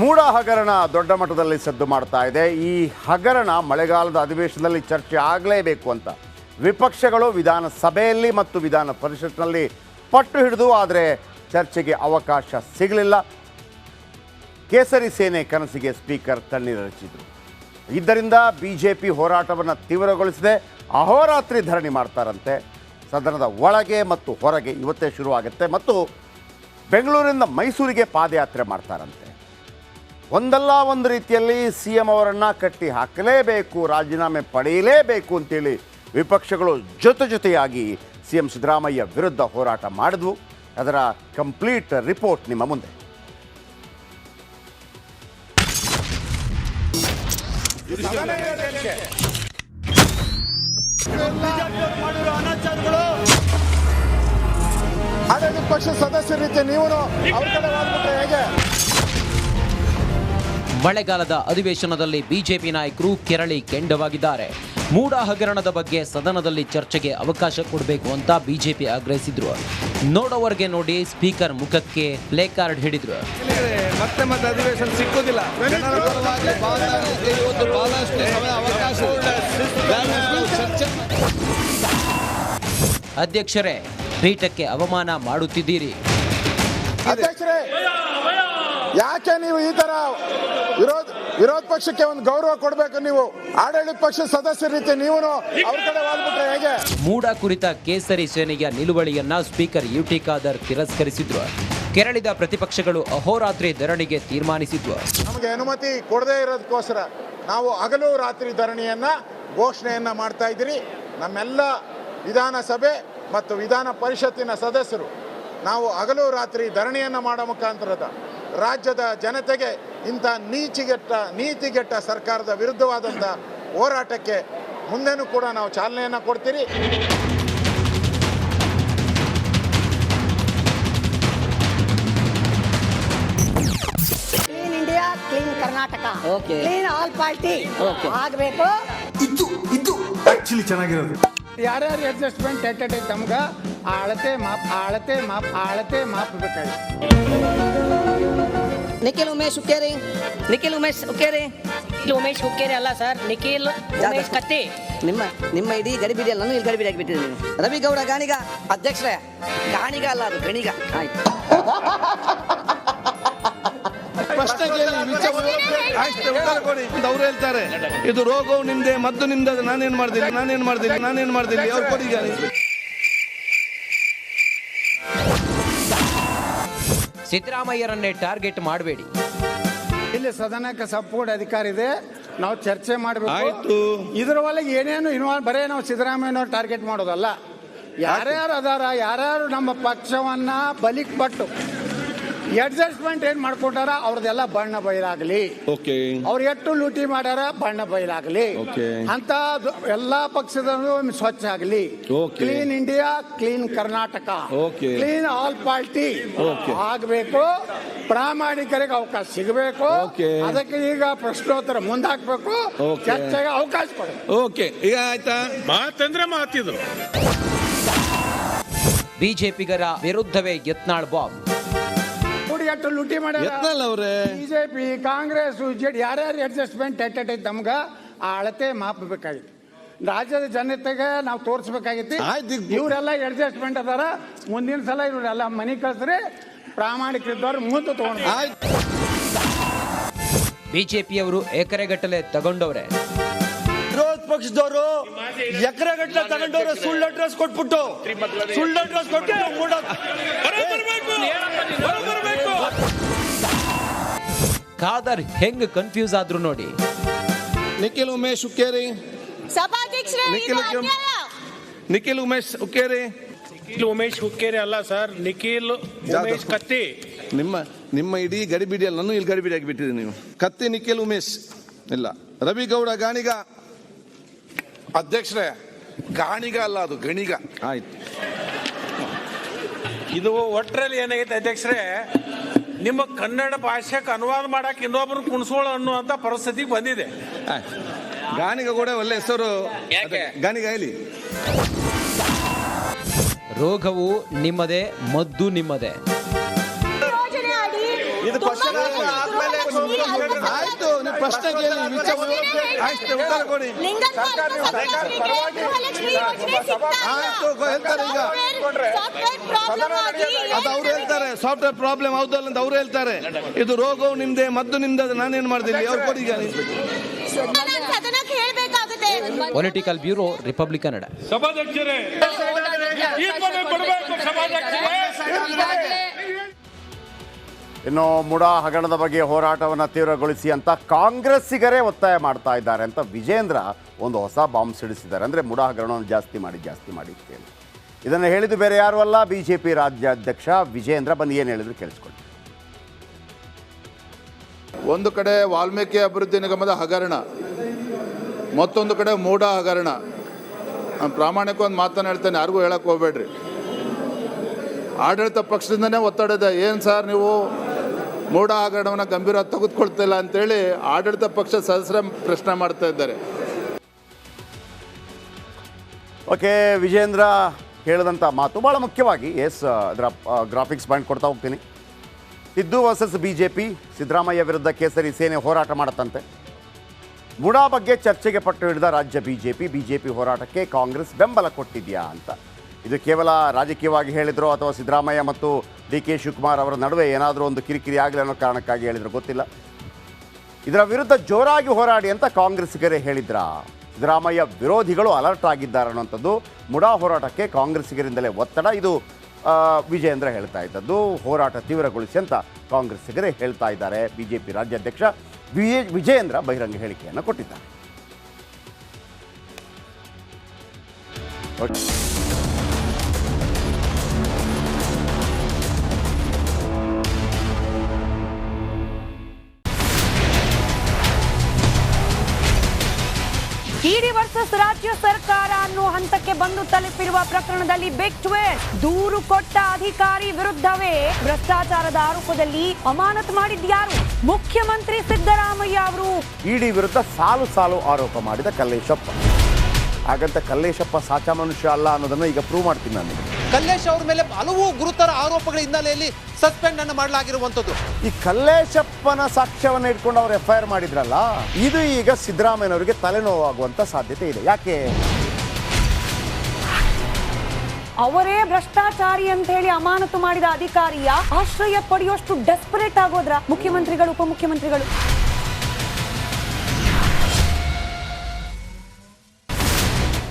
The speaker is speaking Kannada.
ಮೂಡ ಹಗರಣ ದೊಡ್ಡ ಮಟ್ಟದಲ್ಲಿ ಸದ್ದು ಮಾಡ್ತಾ ಇದೆ. ಈ ಹಗರಣ ಮಳೆಗಾಲದ ಅಧಿವೇಶನದಲ್ಲಿ ಚರ್ಚೆ ಆಗಲೇಬೇಕು ಅಂತ ವಿಪಕ್ಷಗಳು ವಿಧಾನಸಭೆಯಲ್ಲಿ ಮತ್ತು ವಿಧಾನ ಪರಿಷತ್ನಲ್ಲಿ ಪಟ್ಟು ಹಿಡಿದು, ಆದರೆ ಚರ್ಚೆಗೆ ಅವಕಾಶ ಸಿಗಲಿಲ್ಲ. ಕೇಸರಿ ಸೇನೆ ಕನಸಿಗೆ ಸ್ಪೀಕರ್ ತಣ್ಣೀರಚಿದ್ರು ಇದರಿಂದ ಬಿಜೆಪಿ ಹೋರಾಟವನ್ನು ತೀವ್ರಗೊಳಿಸಿದೆ. ಅಹೋರಾತ್ರಿ ಧರಣಿ ಮಾಡ್ತಾರಂತೆ. ಸದನದ ಒಳಗೆ ಮತ್ತು ಹೊರಗೆ ಇವತ್ತೇ ಶುರುವಾಗುತ್ತೆ ಮತ್ತು ಬೆಂಗಳೂರಿನಿಂದ ಮೈಸೂರಿಗೆ ಪಾದಯಾತ್ರೆ ಮಾಡ್ತಾರಂತೆ. ಒಂದಲ್ಲ ಒಂದು ರೀತಿಯಲ್ಲಿ ಸಿ ಎಂ ಅವರನ್ನು ಕಟ್ಟಿ ಹಾಕಲೇಬೇಕು, ರಾಜೀನಾಮೆ ಪಡೆಯಲೇಬೇಕು ಅಂತೇಳಿ ವಿಪಕ್ಷಗಳು ಜೊತೆ ಜೊತೆಯಾಗಿ ಸಿ ಎಂ ಸಿದ್ದರಾಮಯ್ಯ ವಿರುದ್ಧ ಹೋರಾಟ ಮಾಡಿದ್ವು. ಅದರ ಕಂಪ್ಲೀಟ್ ರಿಪೋರ್ಟ್ ನಿಮ್ಮ ಮುಂದೆ. ಆಡಳಿತ ಪಕ್ಷ ಸದಸ್ಯರ ರೀತಿ ನೀವು ಹೇಗೆ? ಮಳೆಗಾಲದ ಅಧಿವೇಶನದಲ್ಲಿ ಬಿಜೆಪಿ ನಾಯಕರು ಕೆರಳಿ ಕೆಂಡವಾಗಿದ್ದಾರೆ. ಮೂಡ ಹಗರಣದ ಬಗ್ಗೆ ಸದನದಲ್ಲಿ ಚರ್ಚೆಗೆ ಅವಕಾಶ ಕೊಡಬೇಕು ಅಂತ ಬಿಜೆಪಿ ಆಗ್ರಹಿಸಿದ್ರು. ನೋಡೋವರೆಗೆ ನೋಡಿ ಸ್ಪೀಕರ್ ಮುಖಕ್ಕೆ ಪ್ಲೇ ಕಾರ್ಡ್ ಹಿಡಿದ್ರು. ಮತ್ತೆ ಮತ್ತೆ ಅಧಿವೇಶನ ಸಿಕ್ಕುದಿಲ್ಲ. ಅಧ್ಯಕ್ಷರೇ ಪೀಠಕ್ಕೆ ಅವಮಾನ ಮಾಡುತ್ತಿದ್ದೀರಿ. ಅಧ್ಯಕ್ಷರೇ ಯಾಕೆ ನೀವು ಈ ತರ ವಿರೋಧ ವಿರೋಧ ಪಕ್ಷಕ್ಕೆ ಒಂದು ಗೌರವ ಕೊಡಬೇಕು ನೀವು? ಆಡಳಿತ ಪಕ್ಷದ ಸದಸ್ಯರ ರೀತಿ ನೀವು ಅವ್ರ ಕಡೆ ಹೋಗ್ಬಿಟ್ರೆ ಹೇಗೆ? ಮೂಡ ಕುರಿತ ಕೇಸರಿ ಸೇನೆಯ ನಿಲುವಳಿಯನ್ನ ಸ್ಪೀಕರ್ ಯುಟಿ ಖಾದರ್ ತಿರಸ್ಕರಿಸಿದ್ರು. ಕೆರಳಿದ ಪ್ರತಿಪಕ್ಷಗಳು ಅಹೋರಾತ್ರಿ ಧರಣಿಗೆ ತೀರ್ಮಾನಿಸಿದ್ವು. ನಮಗೆ ಅನುಮತಿ ಕೊಡದೇ ಇರೋದಕ್ಕೋಸ್ಕರ ನಾವು ಹಗಲು ರಾತ್ರಿ ಧರಣಿಯನ್ನ ಘೋಷಣೆಯನ್ನ ಮಾಡ್ತಾ ಇದ್ದೀರಿ. ನಮ್ಮೆಲ್ಲ ವಿಧಾನಸಭೆ ಮತ್ತು ವಿಧಾನ ಪರಿಷತ್ತಿನ ಸದಸ್ಯರು ನಾವು ಹಗಲು ರಾತ್ರಿ ಧರಣಿಯನ್ನ ಮಾಡೋ ಮುಖಾಂತರದ ರಾಜ್ಯದ ಜನತೆಗೆ ಇಂಥ ನೀಚಿಗೆಟ್ಟ ನೀತಿಗೆಟ್ಟ ಸರ್ಕಾರದ ವಿರುದ್ಧವಾದಂಥ ಹೋರಾಟಕ್ಕೆ ಮುಂದೆನೂ ಕೂಡ ನಾವು ಚಾಲನೆಯನ್ನು ಕೊಡ್ತೀರಿ. Clean India clean Karnataka Okay. Clean all party okay ಆಗಬೇಕು. ಯಾರ್ಯಾರು ಅಡ್ಜಸ್ಟ್ಮೆಂಟ್ ಎಟ್ಟೆ ತಮ್ಗೆ ಆ ಅಳತೆ ಮಾಪ್ ಆ ಅಳತೆ ಮಾಪ್ ಆ ಅಳತೆ ಮಾಪ್ ಬೇಕಾಗಿತ್ತು ನಿಖಿಲ್ ಉಮೇಶ್ ಹುಕ್ಕೇರಿ ನಿಖಿಲ್ ಉಮೇಶ್ ಹುಕ್ಕೇರಿ ನಿಖಿಲ್ ಉಮೇಶ್ ಹುಕ್ಕೇರಿ ಅಲ್ಲ ಸರ್. ನಿಖಿಲ್ ಉಮೇಶ್ ಕತ್ತಿ. ನಿಮ್ಮ ನಿಮ್ಮ ಇಡೀ ಗಡಿಬಿಡಿಯಲ್ಲಿ ನಾನು ಇಲ್ಲಿ ಗಡಿಬಿಡಿ ಆಗಿಬಿಟ್ಟಿದ್ದೀನಿ ನೀವು ರವಿ ಗೌಡ ಗಾಣಿಗ ಅಧ್ಯಕ್ಷರೇ. ಗಾಣಿಗ ಅಲ್ಲ ಅದು ಗಣಿಗ. ಆಯ್ತು. ಪ್ರಶ್ನೆ ಕೇಳಿ ಉತ್ತರ ಕೊಡಿ. ಅಂತ ಅವ್ರು ಹೇಳ್ತಾರೆ. ಇದು ರೋಗವು ನಿಮ್ದೆ ಮದ್ದು ನಿಮ್ದೆ ಅದು ನಾನೇನ್ ಮಾಡ್ತೀನಿ ನಾನೇನ್ ಮಾಡ್ತೀನಿ ನಾನೇನ್ ಮಾಡ್ತೀನಿ ಅವ್ರು ಕೊಡಿ ಸಿದ್ದರಾಮಯ್ಯರನ್ನೇ ಟಾರ್ಗೆಟ್ ಮಾಡಬೇಡಿ. ಇಲ್ಲಿ ಸದನಕ್ಕೆ ಸಪೋರ್ಟ್ ಅಧಿಕಾರ ಇದೆ. ನಾವು ಚರ್ಚೆ ಮಾಡಬೇಕು. ಇದರ ಒಳಗೆ ಏನೇನು ಇನ್ವಾಲ್ವ್ ಬರೇ ನಾವು ಸಿದ್ದರಾಮಯ್ಯನವ್ರು ಟಾರ್ಗೆಟ್ ಮಾಡೋದಲ್ಲ. ಯಾರ್ಯಾರು ಅದಾರ ಯಾರ್ಯಾರು ನಮ್ಮ ಪಕ್ಷವನ್ನ ಬಲಿಕ್ ಪಟ್ಟು ಅಡ್ಜಸ್ಟ್ಮೆಂಟ್ ಏನ್ ಮಾಡ್ಕೊಟ್ಟಾರ? ಅವ್ರದೆಲ್ಲ ಬಣ್ಣ ಬಯಲಾಗ್ಲಿ. ಓಕೆ ಅವ್ರು ಎಷ್ಟು ಲೂಟಿ ಮಾಡ್ಯಾರ ಬಣ್ಣ ಬಯಲಾಗ್ಲಿ. Okay. ಅಂತ ಎಲ್ಲಾ ಪಕ್ಷದ ಸ್ವಚ್ಛ ಆಗಲಿ. Okay. Clean India clean Karnataka Okay. Clean all party Okay. ಆಗಬೇಕು ಪ್ರಾಮಾಣಿಕರಿಗೆ ಅವಕಾಶ ಸಿಗಬೇಕು. Okay. ಅದಕ್ಕೆ ಈಗ ಪ್ರಶ್ನೋತ್ತರ ಮುಂದಾಕ್ಬೇಕು Okay. ಚರ್ಚೆಗೆ ಅವಕಾಶ ಕೊಡಬೇಕು. ಓಕೆ ಈಗ ಆಯ್ತಾ? ಮಾತಂದ್ರೆ ಮಾತಿದು ಬಿಜೆಪಿಗರ ವಿರುದ್ಧವೇ ಯತ್ನಾಳ್ ಬಾಂಬ್. ಎಷ್ಟು ಲೂಟಿ ಮಾಡ್ಯಾರ? ಅವ್ರೆ. ಬಿಜೆಪಿ ಕಾಂಗ್ರೆಸ್ ಜೆಡಿ ಯಾರ್ಯಾರು ಅಡ್ಜಸ್ಟ್ಮೆಂಟ್ ಐತೆ ತಮ್ಗ ಆ ಅಳತೆ ಮಾಪ್ ಬೇಕಾಗಿತ್ತು ರಾಜ್ಯದ ಜನತೆಗೆ ನಾವು ತೋರಿಸ್ಬೇಕಾಗಿತ್ತು. ಆಯ್ತು, ಈಗ- ಇವರೆಲ್ಲ ಅಡ್ಜಸ್ಟ್ಮೆಂಟ್ ಅದಾರ. ಮುಂದಿನ ಸಲ ಇವರೆಲ್ಲ ಮನೆ ಪ್ರಾಮಾಣಿಕ ಪ್ರಾಮಾಣಿಕರಿದ್ದವ್ರು ಮುಂದೆ ತಗೊಂಡು ಆಯ್ತು. ಬಿಜೆಪಿಯವರು ಎಕರೆಗಟ್ಟಲೆ ತಗೊಂಡವ್ರೆ. ವಿರೋಧ ಪಕ್ಷದವರು ಎಕರೆ ಗಟ್ಟಲೆ ತಗೊಂಡವ್ರೆ ಸುಳ್ಳು ಅಡ್ರೆಸ್ ಕೊಟ್ಬಿಟ್ಟು. ಸುಳ್ಳು ಅಡ್ರೆಸ್ ಕೊಟ್ಬಿಟ್ಟು ಮೂಡ ಖಾದರ್ ಹೆಂಗ್ ಕನ್ಫ್ಯೂಸ್ ಆದ್ರು ನೋಡಿ. ನಿಖಿಲ್ ಉಮೇಶ್ ಉಕ್ಕೇರಿ. ಸಭಾಧ್ಯಕ್ಷರೇ ನಿಖಿಲ್ ಉಮೇಶ್ ಅನ್ಯಾಯ. ನಿಖಿಲ್ ಉಮೇಶ್ ಹುಕ್ಕೇರಿ ನಿಖಿಲ್ ಉಮೇಶ್ ಹುಕ್ಕೇರಿ ಅಲ್ಲ ಸರ್. ನಿಖಿಲ್ ಉಮೇಶ್ ಕತ್ತಿ. ನಿಮ್ಮ ನಿಮ್ಮ ಇಡೀ ಗಡಿಬಿಡಿಯಲ್ಲಿ ನಾನು ಇಲ್ಲಿ ಗಡಿಬಿಡಿ ಆಗಿಬಿಟ್ಟಿದ್ದೀನಿ ನೀವು. ಕತ್ತಿ ನಿಖಿಲ್ ಉಮೇಶ್. ಇಲ್ಲ. ರವಿ ಗೌಡ ಗಾಣಿಗ. ಅಧ್ಯಕ್ಷರೇ ಗಾಣಿಗ ಅಲ್ಲ ಅದು ಗಣಿಗ. ಆಯ್ತು. ಇದು ಒಟ್ಟರಲ್ಲಿ ಏನಾಗೈತೆ ಅಧ್ಯಕ್ಷರೇ ನಿಮ್ಮ ಕನ್ನಡ ಭಾಷೆಗೆ ಅನುವಾದ ಮಾಡಕ್ಕೆ ಇನ್ನೊಬ್ರು ಕುಣಿಸೋಳು ಅನ್ನುವಂತ ಪರಿಸ್ಥಿತಿಗೆ ಬಂದಿದೆ. ಗಾನಿಗ ಕೂಡ ಒಳ್ಳೆ ಹೆಸರು. ಗಾನಿಗ ಇಲ್ಲಿ ಹೇಳಿ. ರೋಗವು ನಿಮ್ಮದೇ ಮದ್ದು ನಿಮ್ಮದೇ. ಇದು ಕ್ವಶನ್ ಆದ್ಮೇಲೆ ಆಯ್ತು ನೀವು ಪ್ರಶ್ನೆ ಕೇಳಿ ವಿಚಾರ ಆಯ್ತು ಉತ್ತರ ಕೊಡಿ. ಆಯ್ತು ಹೇಳ್ತಾರೆ ಈಗ. ಅದು ಅವ್ರು ಹೇಳ್ತಾರೆ. ಸಾಫ್ಟ್ವೇರ್ ಪ್ರಾಬ್ಲಮ್ ಹೌದಲ್ಲ ಅಂತ ಅವ್ರು ಹೇಳ್ತಾರೆ. ಇದು ರೋಗವು ನಿಮ್ದೆ ಮದ್ದು ನಿಮ್ದು ಅದು ನಾನೇನ್ ಮಾಡ್ತೀನಿ? ಅವ್ರು ಕೊಡಿ ಪೊಲಿಟಿಕಲ್ ಬ್ಯೂರೋ ರಿಪಬ್ಲಿಕ್ ಕನ್ನಡ ಸಭಾಧ್ಯಕ್ಷರೇ ಇನ್ನು ಮುಡಾ ಹಗರಣದ ಬಗ್ಗೆ ಹೋರಾಟವನ್ನು ತೀವ್ರಗೊಳಿಸಿ ಅಂತ ಕಾಂಗ್ರೆಸ್ಸಿಗರೇ ಒತ್ತಾಯ ಮಾಡ್ತಾ ಇದ್ದಾರೆ ಅಂತ ವಿಜೇಂದ್ರ ಒಂದು ಹೊಸ ಬಾಂಬ್ ಸಿಡಿಸಿದ್ದಾರೆ. ಅಂದರೆ ಮುಡಾ ಹಗರಣವನ್ನು ಜಾಸ್ತಿ ಮಾಡಿ ಜಾಸ್ತಿ ಮಾಡಿ ಅಂತೇಳಿ ಇದನ್ನು ಹೇಳಿದ್ದು ಬೇರೆ ಯಾರು ಅಲ್ಲ ಬಿ ಜೆ ಪಿ ರಾಜ್ಯಾಧ್ಯಕ್ಷ ವಿಜೇಂದ್ರ. ಬಂದು ಏನು ಹೇಳಿದ್ರು ಕೇಳಿಸ್ಕೊಳ್ಳಿ. ಒಂದು ಕಡೆ ವಾಲ್ಮೀಕಿ ಅಭಿವೃದ್ಧಿ ನಿಗಮದ ಹಗರಣ, ಮತ್ತೊಂದು ಕಡೆ ಮೂಢ ಹಗರಣ. ನಾನು ಪ್ರಾಮಾಣಿಕ ಒಂದು ಮಾತನ್ನು ಹೇಳ್ತೇನೆ, ಯಾರಿಗೂ ಹೇಳಕ್ಕೆ ಹೋಗ್ಬೇಡ್ರಿ. ಆಡಳಿತ ಪಕ್ಷದಿಂದನೇ ಒತ್ತಡ ಇದೆ. ಏನು ಸರ್ ನೀವು? ಮೂಢ ಹಗರಣವನ್ನು ಗಂಭೀರ ತೆಗೆದುಕೊಳ್ತಿಲ್ಲ ಅಂತೇಳಿ ಆಡಳಿತ ಪಕ್ಷ ಸದಸ್ಯರ ಪ್ರಶ್ನೆ ಮಾಡ್ತಾ ಇದ್ದಾರೆ. ಓಕೆ, ವಿಜೇಂದ್ರ ಹೇಳಿದಂಥ ಮಾತು ಭಾಳ ಮುಖ್ಯವಾಗಿ. ಎಸ್ ಅದರ ಗ್ರಾಫಿಕ್ಸ್ ಪಾಯಿಂಟ್ ಕೊಡ್ತಾ ಹೋಗ್ತೀನಿ. Siddu versus B J P Siddaramaiah ವಿರುದ್ಧ ಕೇಸರಿ ಸೇನೆ ಹೋರಾಟ ಮಾಡತ್ತಂತೆ. ಮುಡಾ ಬಗ್ಗೆ ಚರ್ಚೆಗೆ ಪಟ್ಟು ಹಿಡಿದ ರಾಜ್ಯ B J P B J P ಹೋರಾಟಕ್ಕೆ ಕಾಂಗ್ರೆಸ್ ಬೆಂಬಲ ಕೊಟ್ಟಿದೆಯಾ ಅಂತ. ಇದು ಕೇವಲ ರಾಜಕೀಯವಾಗಿ ಹೇಳಿದ್ರು ಅಥವಾ ಸಿದ್ದರಾಮಯ್ಯ ಮತ್ತು ಡಿ ಕೆ ಶಿವಕುಮಾರ್ ಅವರ ನಡುವೆ ಏನಾದರೂ ಒಂದು ಕಿರಿಕಿರಿ ಆಗಲಿ ಅನ್ನೋ ಕಾರಣಕ್ಕಾಗಿ ಹೇಳಿದ್ರು ಗೊತ್ತಿಲ್ಲ. ಇದರ ವಿರುದ್ಧ ಜೋರಾಗಿ ಹೋರಾಡಿ ಅಂತ ಕಾಂಗ್ರೆಸ್ಸಿಗರೇ ಹೇಳಿದ್ರ? ಸಿದ್ದರಾಮಯ್ಯ ವಿರೋಧಿಗಳು ಅಲರ್ಟ್ ಆಗಿದ್ದಾರೆ ಅನ್ನೋಂಥದ್ದು ಮುಡಾ ಹೋರಾಟಕ್ಕೆ ಕಾಂಗ್ರೆಸ್ಸಿಗರಿಂದಲೇ ಒತ್ತಡ. ಇದು ವಿಜಯೇಂದ್ರ ಹೇಳ್ತಾ ಇದ್ದದ್ದು. ಹೋರಾಟ ತೀವ್ರಗೊಳಿಸಿ ಅಂತ ಕಾಂಗ್ರೆಸ್ಸಿಗರೇ ಹೇಳ್ತಾ ಇದ್ದಾರೆ. ಬಿಜೆಪಿ ರಾಜ್ಯಾಧ್ಯಕ್ಷ ವಿಜಯ ವಿಜಯೇಂದ್ರ ಬಹಿರಂಗ ಹೇಳಿಕೆಯನ್ನು ಕೊಟ್ಟಿದ್ದಾರೆ. ಇಡಿ ರಾಜ್ಯ ಸರ್ಕಾರ ಅನ್ನೋ ಹಂತಕ್ಕೆ ಬಂದು ತಲುಪಿರುವ ಪ್ರಕರಣದಲ್ಲಿ ಬಿಗ್ ದೂರು ಕೊಟ್ಟ ಅಧಿಕಾರಿ ವಿರುದ್ಧವೇ ಭ್ರಷ್ಟಾಚಾರದ ಆರೋಪದಲ್ಲಿ ಅಮಾನತ್ ಮಾಡಿದ್ಯಾರು ಮುಖ್ಯಮಂತ್ರಿ ಸಿದ್ದರಾಮಯ್ಯ ಅವರು. ಇಡಿ ವಿರುದ್ಧ ಸಾಲು ಸಾಲು ಆರೋಪ ಮಾಡಿದ ಕಲ್ಲೇಶಪ್ಪ. ಹಾಗಂತ ಕಲ್ಲೇಶಪ್ಪ ಸಾಚಾ ಮನುಷ್ಯ ಅಲ್ಲ ಅನ್ನೋದನ್ನು ಈಗ ಪ್ರೂವ್ ಮಾಡ್ತೀನಿ ನಾನು. ಕಲ್ಲೇಶ್ ಅವ್ರ ಮೇಲೆ ಹಲವು ಗುರುತರ ಆರೋಪಗಳ ಹಿನ್ನೆಲೆಯಲ್ಲಿ ಸಸ್ಪೆಂಡ್ ಅನ್ನು ಮಾಡಲಾಗಿರುವಂತದ್ದು ಈ ಕಲ್ಲೇಶಪ್ಪನ ಸಾಕ್ಷ್ಯವನ್ನು ಇಟ್ಕೊಂಡು ಅವ್ರು ಎಫ್ ಐ ಆರ್ ಮಾಡಿದ್ರಲ್ಲ ಇದು ಈಗ ಸಿದ್ದರಾಮಯ್ಯನವರಿಗೆ ತಲೆನೋವಾಗುವಂತ ಸಾಧ್ಯತೆ ಇದೆ. ಯಾಕೆ? ಅವರೇ ಭ್ರಷ್ಟಾಚಾರಿ ಅಂತ ಹೇಳಿ ಅಮಾನತು ಮಾಡಿದ ಅಧಿಕಾರಿಯ ಆಶ್ರಯ ಪಡೆಯುವಷ್ಟು ಡೆಸ್ಪರೇಟ್ ಆಗೋದ್ರ ಮುಖ್ಯಮಂತ್ರಿಗಳು ಉಪಮುಖ್ಯಮಂತ್ರಿಗಳು.